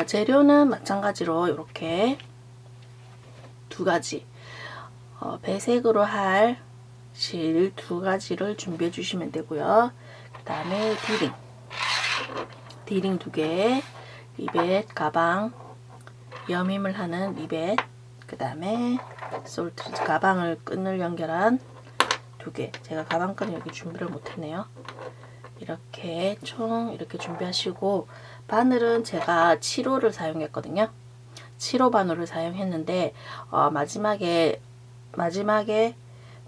자, 재료는 마찬가지로 이렇게 두 가지 어, 배색으로 할 실 두 가지를 준비해 주시면 되고요. 그 다음에 디링 디링 두 개, 리벳, 가방, 여밈을 하는 리벳, 그 다음에 솔트 가방을 끈을 연결한 두 개. 제가 가방 끈을 여기 준비를 못했네요. 이렇게 총 이렇게 준비하시고 바늘은 제가 7호를 사용했거든요. 7호 바늘을 사용했는데 어, 마지막에 마지막에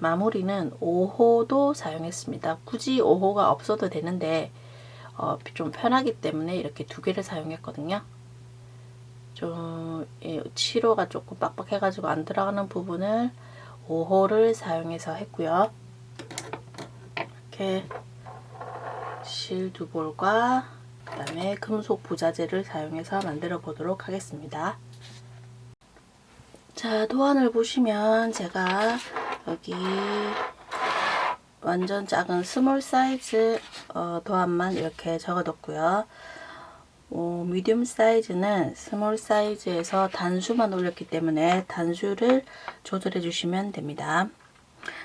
마무리는 5호도 사용했습니다. 굳이 5호가 없어도 되는데 어, 좀 편하기 때문에 이렇게 두 개를 사용했거든요. 좀 예, 7호가 조금 빡빡해가지고 안 들어가는 부분을 5호를 사용해서 했고요. 이렇게 실 두 볼과 그 다음에 금속 부자재를 사용해서 만들어 보도록 하겠습니다. 자, 도안을 보시면 제가 여기 완전 작은 스몰 사이즈 어, 도안만 이렇게 적어뒀고요. 어, 미디움 사이즈는 스몰 사이즈에서 단수만 올렸기 때문에 단수를 조절해 주시면 됩니다.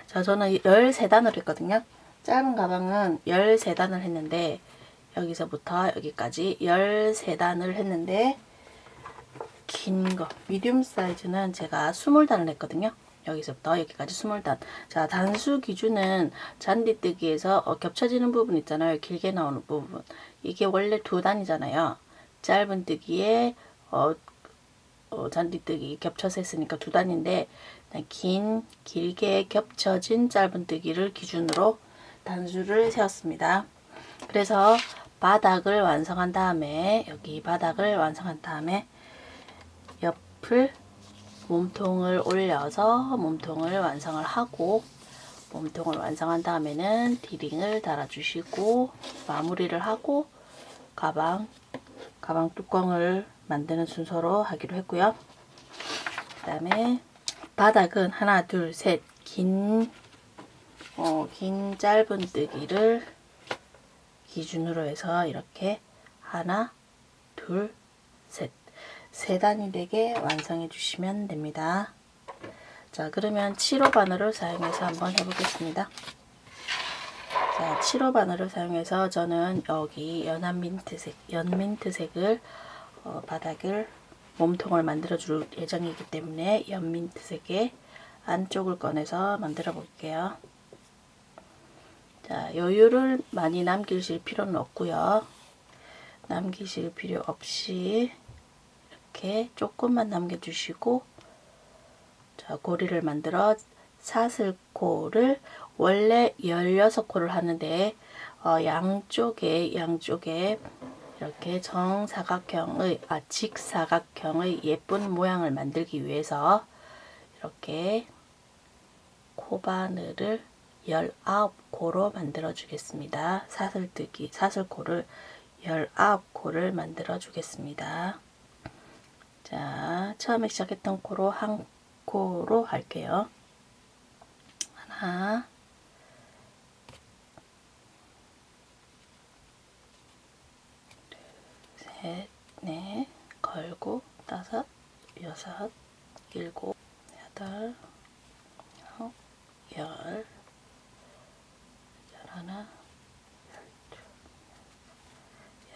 자, 저는 13단을 했거든요. 짧은 가방은 13단을 했는데 여기서부터 여기까지 13단을 했는데 긴 거, 미디움 사이즈는 제가 20단을 했거든요. 여기서부터 여기까지 20단. 자, 단수 기준은 잔디뜨기에서 어, 겹쳐지는 부분 있잖아요. 길게 나오는 부분. 이게 원래 두 단이잖아요. 짧은 뜨기에 어, 어, 잔디뜨기 겹쳐서 했으니까 두 단인데 긴, 길게 겹쳐진 짧은 뜨기를 기준으로 단수를 세웠습니다. 그래서 바닥을 완성한 다음에 여기 바닥을 완성한 다음에 옆을 몸통을 올려서 몸통을 완성을 하고 몸통을 완성한 다음에는 디링을 달아주시고 마무리를 하고 가방 가방 뚜껑을 만드는 순서로 하기로 했고요. 그 다음에 바닥은 하나 둘 셋긴 어, 긴 짧은 뜨기를 기준으로 해서 이렇게 하나 둘 셋 세 단이 되게 완성해 주시면 됩니다. 자, 그러면 7호 바늘을 사용해서 한번 해보겠습니다. 자, 7호 바늘을 사용해서 저는 여기 연한 민트색, 연민트색을 어, 바닥을 몸통을 만들어 줄 예정이기 때문에 연민트색의 안쪽을 꺼내서 만들어 볼게요. 자, 여유를 많이 남기실 필요는 없고요. 남기실 필요 없이 이렇게 조금만 남겨주시고 자 고리를 만들어 사슬코를 원래 16코를 하는데 어, 양쪽에 양쪽에 이렇게 정사각형의 아 직사각형의 예쁜 모양을 만들기 위해서 이렇게 코바늘을 19코로 만들어 주겠습니다. 사슬뜨기 사슬코를 19코를 만들어 주겠습니다. 자, 처음에 시작했던 코로 한 코로 할게요. 하나, 둘, 셋, 넷, 걸고, 다섯, 여섯, 일곱, 여덟, 아홉, 열, 열 하나,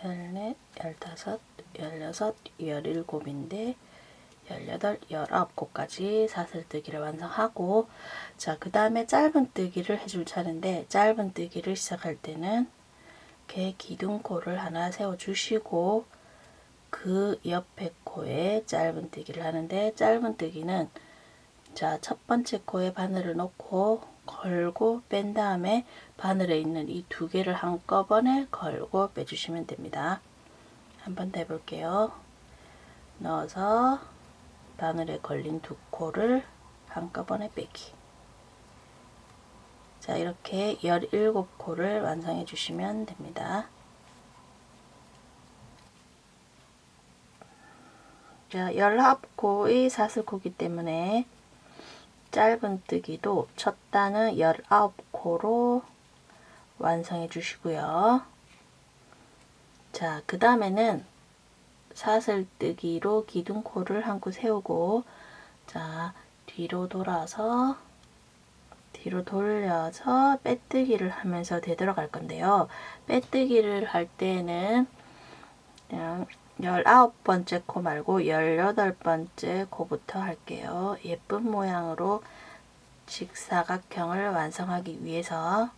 열넷, 열다섯, 열여섯, 열일곱인데 열여덟, 열아홉 곳까지 사슬뜨기를 완성하고 자, 그 다음에 짧은 뜨기를 해줄 차례인데 짧은 뜨기를 시작할 때는 이렇게 기둥코를 하나 세워주시고 그 옆에 코에 짧은 뜨기를 하는데 짧은 뜨기는 자, 첫 번째 코에 바늘을 놓고 걸고 뺀 다음에 바늘에 있는 이 두 개를 한꺼번에 걸고 빼주시면 됩니다. 한 번 더 해볼게요. 넣어서 바늘에 걸린 두 코를 한꺼번에 빼기. 자, 이렇게 17코를 완성해 주시면 됩니다. 자, 19코의 사슬코기 때문에 짧은 뜨기도 첫 단은 19코로 완성해 주시고요. 자, 그 다음에는 사슬뜨기로 기둥코를 한 코 세우고 자 뒤로 돌아서 뒤로 돌려서 빼뜨기를 하면서 되돌아갈 건데요. 빼뜨기를 할 때는 그냥 19번째 코 말고 18번째 코부터 할게요. 예쁜 모양으로 직사각형을 완성하기 위해서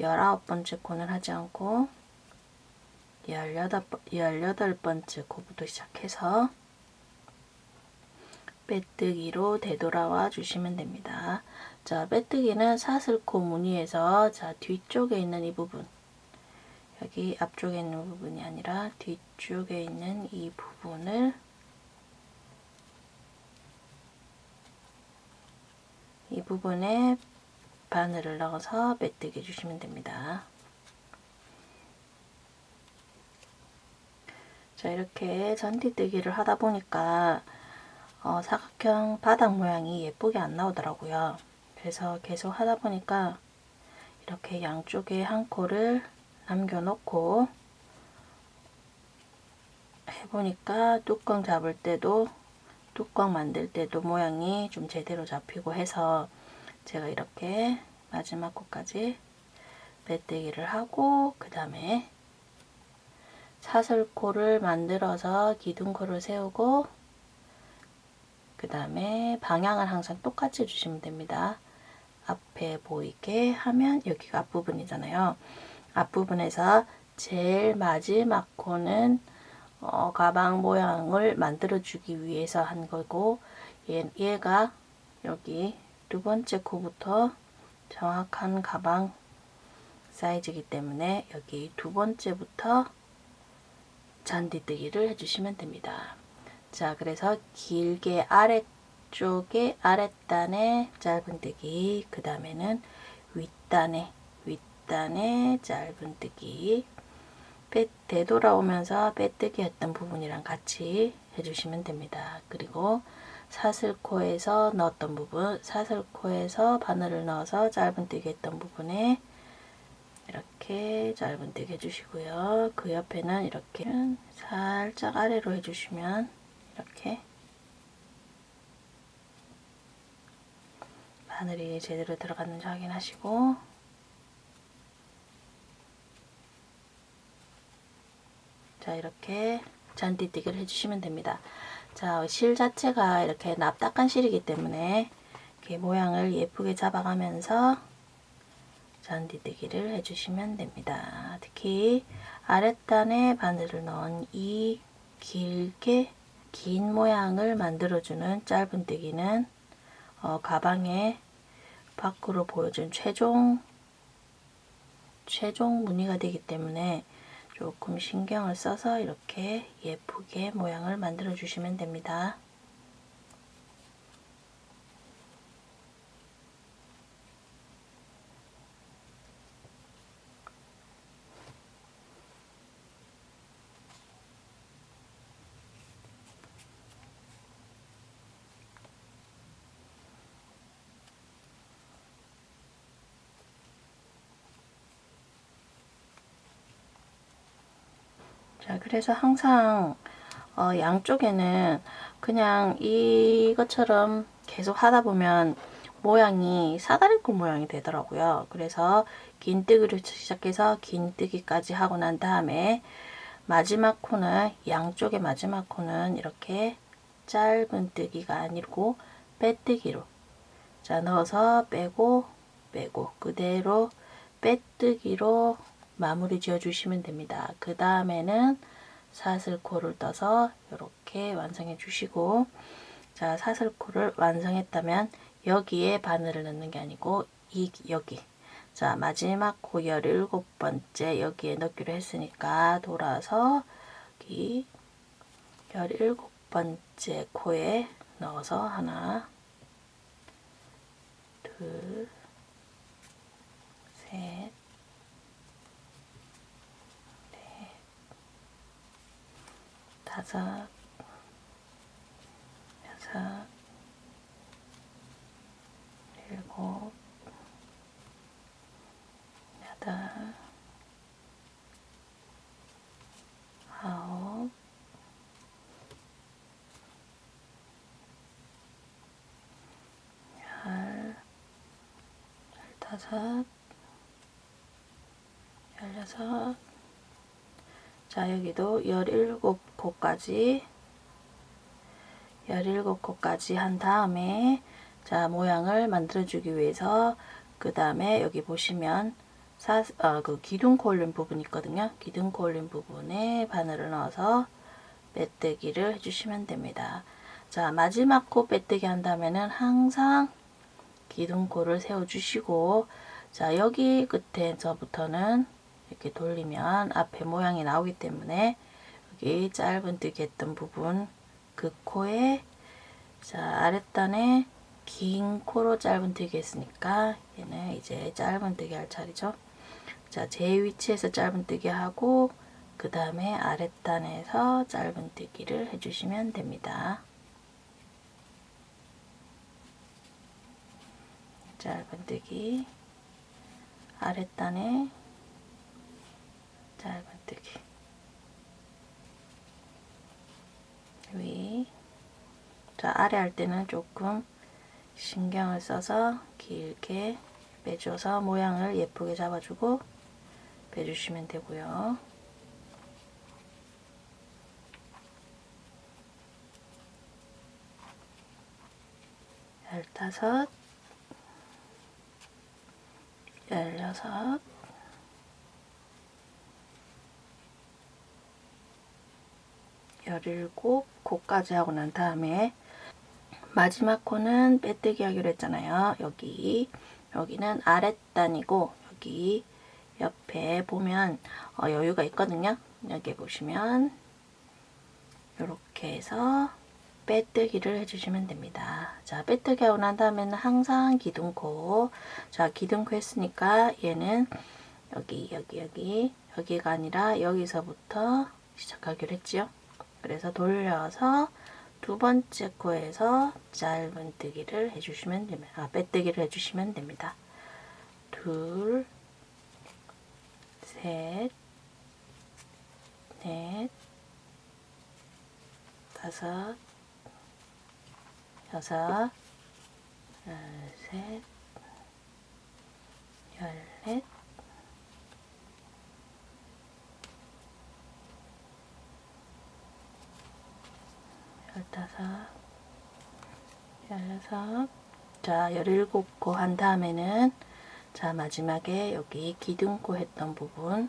19번째 코는 하지 않고 18, 18번째 코부터 시작해서 빼뜨기로 되돌아와 주시면 됩니다. 자, 빼뜨기는 사슬코 무늬에서 자, 뒤쪽에 있는 이 부분 여기 앞쪽에 있는 부분이 아니라 뒤쪽에 있는 이 부분을 이 부분에 바늘을 넣어서 빼뜨기 해주시면 됩니다. 자 이렇게 전티뜨기를 하다 보니까 어, 사각형 바닥 모양이 예쁘게 안 나오더라고요. 그래서 계속 하다 보니까 이렇게 양쪽에 한 코를 남겨놓고 해보니까 뚜껑 잡을 때도 뚜껑 만들 때도 모양이 좀 제대로 잡히고 해서 제가 이렇게 마지막 코까지 빼뜨기를 하고 그 다음에 사슬코를 만들어서 기둥코를 세우고 그 다음에 방향을 항상 똑같이 해주시면 됩니다. 앞에 보이게 하면 여기가 앞부분이잖아요. 앞부분에서 제일 마지막 코는 어, 가방 모양을 만들어 주기 위해서 한 거고 얘, 얘가 여기 두 번째 코부터 정확한 가방 사이즈이기 때문에 여기 두 번째부터 잔디뜨기를 해주시면 됩니다. 자, 그래서 길게 아래쪽에 아랫단에 짧은뜨기, 그 다음에는 윗단에 윗단에 짧은뜨기, 빼, 되돌아오면서 빼뜨기 했던 부분이랑 같이 해주시면 됩니다. 그리고 사슬코에서 넣었던 부분, 사슬코에서 바늘을 넣어서 짧은뜨기 했던 부분에 이렇게 짧은뜨기 해주시고요. 그 옆에는 이렇게 살짝 아래로 해주시면 이렇게 바늘이 제대로 들어갔는지 확인하시고 자 이렇게 잔디뜨기를 해주시면 됩니다. 자 실 자체가 이렇게 납작한 실이기 때문에 이렇게 모양을 예쁘게 잡아가면서 잔디뜨기를 해주시면 됩니다. 특히 아랫단에 바늘을 넣은 이 길게 긴 모양을 만들어주는 짧은뜨기는 어, 가방에 밖으로 보여준 최종 최종 무늬가 되기 때문에 조금 신경을 써서 이렇게 예쁘게 모양을 만들어 주시면 됩니다. 자, 그래서 항상 어, 양쪽에는 그냥 이것처럼 계속 하다 보면 모양이 사다리꼴 모양이 되더라고요. 그래서 긴뜨기로 시작해서 긴뜨기까지 하고 난 다음에 마지막 코는 양쪽의 마지막 코는 이렇게 짧은 뜨기가 아니고 빼뜨기로 자 넣어서 빼고 빼고 그대로 빼뜨기로 마무리 지어 주시면 됩니다. 그 다음에는 사슬코를 떠서 이렇게 완성해 주시고 자 사슬코를 완성했다면 여기에 바늘을 넣는 게 아니고 이 여기 자 마지막 코 17번째 여기에 넣기로 했으니까 돌아서 여기 17번째 코에 넣어서 하나 둘 바삭 여섯 일곱 여덟 아홉 열 열다섯 열여섯 자, 여기도 열일곱 코까지, 열일곱 코까지 한 다음에, 자, 모양을 만들어 주기 위해서, 그 다음에 여기 보시면, 사, 어, 그 기둥코 올린 부분 있거든요. 기둥코 올린 부분에 바늘을 넣어서 빼뜨기를 해주시면 됩니다. 자, 마지막 코 빼뜨기 한다면은 항상 기둥코를 세워 주시고, 자, 여기 끝에서부터는 이렇게 돌리면 앞에 모양이 나오기 때문에 여기 짧은 뜨기 했던 부분 그 코에 자 아랫단에 긴 코로 짧은 뜨기 했으니까 얘는 이제 짧은 뜨기 할 차례죠. 자, 제 위치에서 짧은 뜨기 하고 그 다음에 아랫단에서 짧은 뜨기를 해주시면 됩니다. 짧은 뜨기 아랫단에 짧은뜨기 위. 자, 아래 할 때는 조금 신경을 써서 길게 빼줘서 모양을 예쁘게 잡아주고 빼주시면 되고요. 열다섯, 열여섯, 열일곱 코까지 하고 난 다음에 마지막 코는 빼뜨기 하기로 했잖아요. 여기 여기는 아랫단이고 여기 옆에 보면 어, 여유가 있거든요. 여기 보시면 이렇게 해서 빼뜨기를 해주시면 됩니다. 자, 빼뜨기 하고 난 다음에는 항상 기둥코. 자, 기둥코 했으니까 얘는 여기, 여기, 여기, 여기가 아니라 여기서부터 시작하기로 했지요. 그래서 돌려서 두 번째 코에서 짧은뜨기를 해주시면 됩니다. 아, 빼뜨기를 해주시면 됩니다. 둘, 셋, 넷, 다섯, 여섯, 열셋, 열넷, 열다섯, 열여섯, 자, 열일곱 코 한 다음에는 자, 마지막에 여기 기둥코 했던 부분.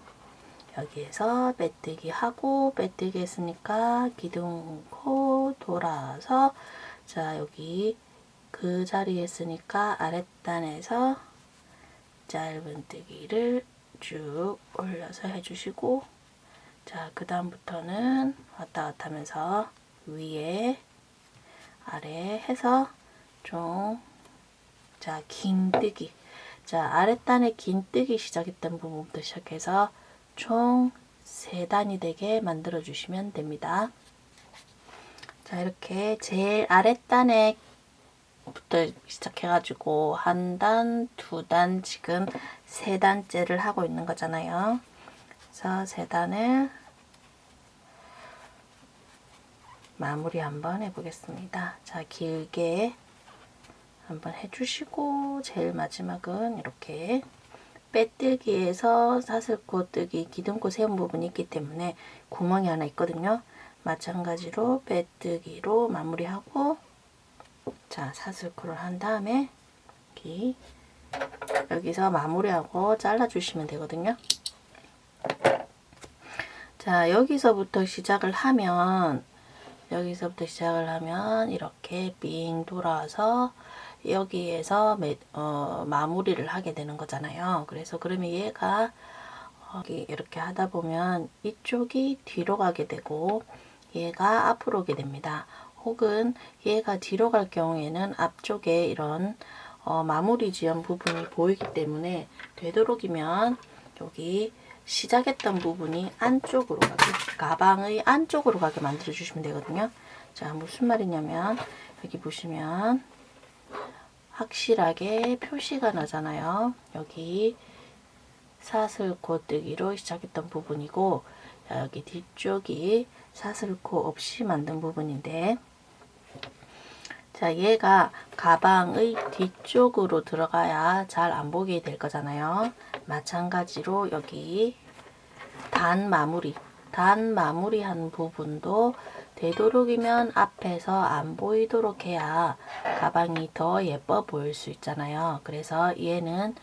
여기에서 빼뜨기 하고 빼뜨기 했으니까 기둥코 돌아서 자, 여기 그 자리에 있으니까 아랫단에서 짧은뜨기를 쭉 올려서 해주시고 자, 그 다음부터는 왔다 갔다 하면서 위에 아래 해서 좀 자, 긴뜨기 자, 아랫단에 긴뜨기 시작했던 부분부터 시작해서 총 3단이 되게 만들어 주시면 됩니다. 자, 이렇게 제일 아랫단에 부터 시작해가지고 한 단, 두 단, 지금 세 단째를 하고 있는 거잖아요. 그래서 세 단을 마무리 한번 해보겠습니다. 자, 길게 한번 해주시고 제일 마지막은 이렇게 빼뜨기에서 사슬코 뜨기 기둥코 세운 부분이 있기 때문에 구멍이 하나 있거든요. 마찬가지로 빼뜨기로 마무리하고 자 사슬코를 한 다음에 여기 여기서 마무리하고 잘라주시면 되거든요. 자 여기서부터 시작을 하면 여기서부터 시작을 하면 이렇게 빙 돌아서 여기에서 매, 어, 마무리를 하게 되는 거잖아요. 그래서 그러면 얘가 어, 이렇게 하다 보면 이쪽이 뒤로 가게 되고 얘가 앞으로 오게 됩니다. 혹은 얘가 뒤로 갈 경우에는 앞쪽에 이런 어, 마무리 지연 부분이 보이기 때문에 되도록이면 여기 시작했던 부분이 안쪽으로 가게 가방의 안쪽으로 가게 만들어 주시면 되거든요. 자 무슨 말이냐면 여기 보시면 확실하게 표시가 나잖아요. 여기 사슬코 뜨기로 시작했던 부분이고 여기 뒤쪽이 사슬코 없이 만든 부분인데 자, 얘가 가방의 뒤쪽으로 들어가야 잘 안 보게 될 거잖아요. 마찬가지로 여기 단 마무리, 단 마무리한 부분도 되도록이면 앞에서 안 보이도록 해야 가방이 더 예뻐 보일 수 있잖아요. 그래서 얘는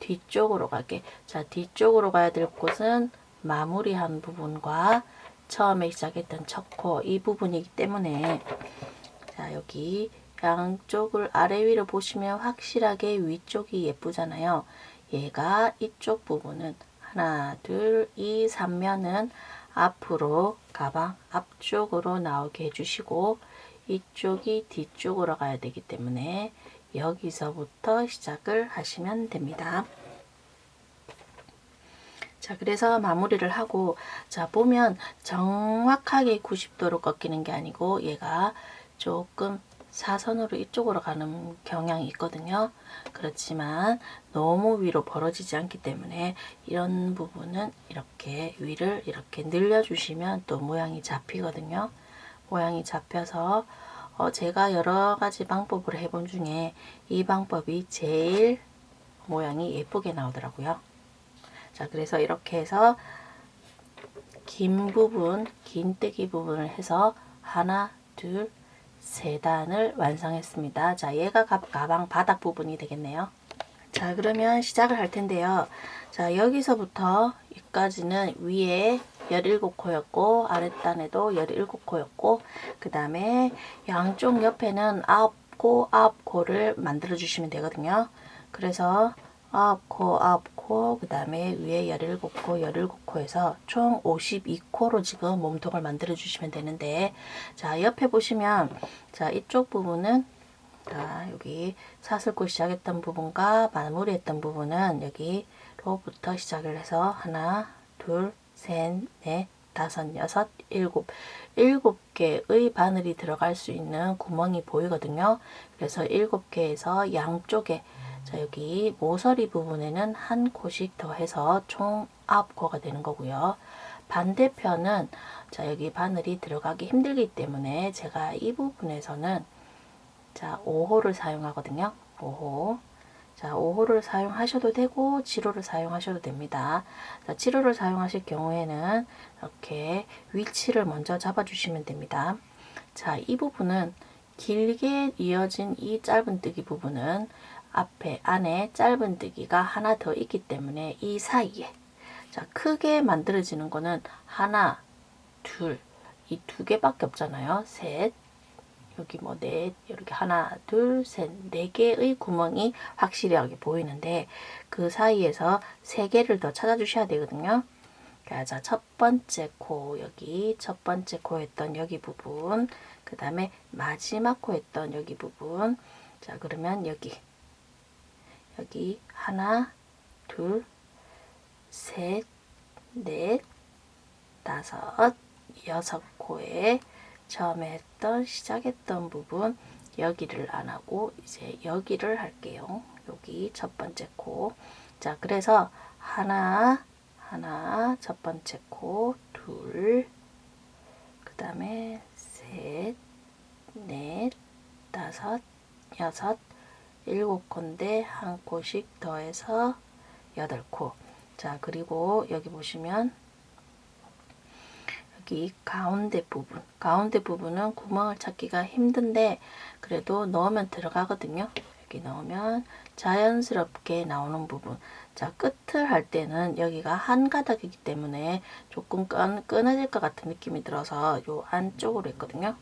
뒤쪽으로 갈게. 자, 뒤쪽으로 가야 될 곳은 마무리한 부분과 처음에 시작했던 첫코 이 부분이기 때문에 자, 여기 양쪽을 아래 위로 보시면 확실하게 위쪽이 예쁘잖아요. 얘가 이쪽 부분은 하나, 둘, 이 3면은 앞으로 가방 앞쪽으로 나오게 해주시고 이쪽이 뒤쪽으로 가야 되기 때문에 여기서부터 시작을 하시면 됩니다. 자, 그래서 마무리를 하고, 자, 보면 정확하게 90도로 꺾이는 게 아니고, 얘가 조금 사선으로 이쪽으로 가는 경향이 있거든요. 그렇지만 너무 위로 벌어지지 않기 때문에 이런 부분은 이렇게 위를 이렇게 늘려주시면 또 모양이 잡히거든요. 모양이 잡혀서 어, 제가 여러 가지 방법을 해본 중에 이 방법이 제일 모양이 예쁘게 나오더라고요. 자, 그래서 이렇게 해서 긴 부분, 긴 뜨기 부분을 해서 하나, 둘, 세 단을 완성했습니다. 자, 얘가 가- 가방 바닥 부분이 되겠네요. 자, 그러면 시작을 할 텐데요. 자, 여기서부터 여기까지는 위에 17코였고, 아랫단에도 17코였고, 그 다음에 양쪽 옆에는 9코, 9코를 만들어 주시면 되거든요. 그래서 9코, 9코, 그 다음에 위에 17코, 17코에서 총 52코로 지금 몸통을 만들어 주시면 되는데, 자, 옆에 보시면, 자, 이쪽 부분은 자, 여기 사슬코 시작했던 부분과 마무리했던 부분은 여기로부터 시작을 해서 하나, 둘, 셋, 넷, 다섯, 여섯, 일곱. 일곱 개의 바늘이 들어갈 수 있는 구멍이 보이거든요. 그래서 일곱 개에서 양쪽에 자, 여기 모서리 부분에는 한 코씩 더 해서 총 아홉 코가 되는 거고요. 반대편은 자, 여기 바늘이 들어가기 힘들기 때문에 제가 이 부분에서는 자, 5호를 사용하거든요. 5호. 자, 5호를 사용하셔도 되고 7호를 사용하셔도 됩니다. 자, 7호를 사용하실 경우에는 이렇게 위치를 먼저 잡아주시면 됩니다. 자, 이 부분은 길게 이어진 이 짧은 뜨기 부분은 앞에 안에 짧은뜨기가 하나 더 있기 때문에 이 사이에 자, 크게 만들어지는 거는 하나, 둘, 이 두 개밖에 없잖아요. 셋, 여기 뭐 넷, 이렇게 하나, 둘, 셋, 네 개의 구멍이 확실하게 보이는데 그 사이에서 세 개를 더 찾아주셔야 되거든요. 자, 첫 번째 코 여기 첫 번째 코 했던 여기 부분, 그 다음에 마지막 코 했던 여기 부분. 자, 그러면 여기 여기 하나, 둘, 셋, 넷, 다섯, 여섯 코에 처음에 했던 시작했던 부분 여기를 안 하고 이제 여기를 할게요. 여기 첫 번째 코. 자, 그래서 하나, 하나, 첫 번째 코, 둘, 그 다음에 셋, 넷, 다섯, 여섯, 일곱 코인데 한 코씩 더해서 여덟 코. 자, 그리고 여기 보시면 여기 가운데 부분, 가운데 부분은 구멍을 찾기가 힘든데 그래도 넣으면 들어가거든요. 여기 넣으면 자연스럽게 나오는 부분. 자, 끝을 할 때는 여기가 한 가닥이기 때문에 조금 끈, 끊어질 것 같은 느낌이 들어서 요 안쪽으로 했거든요.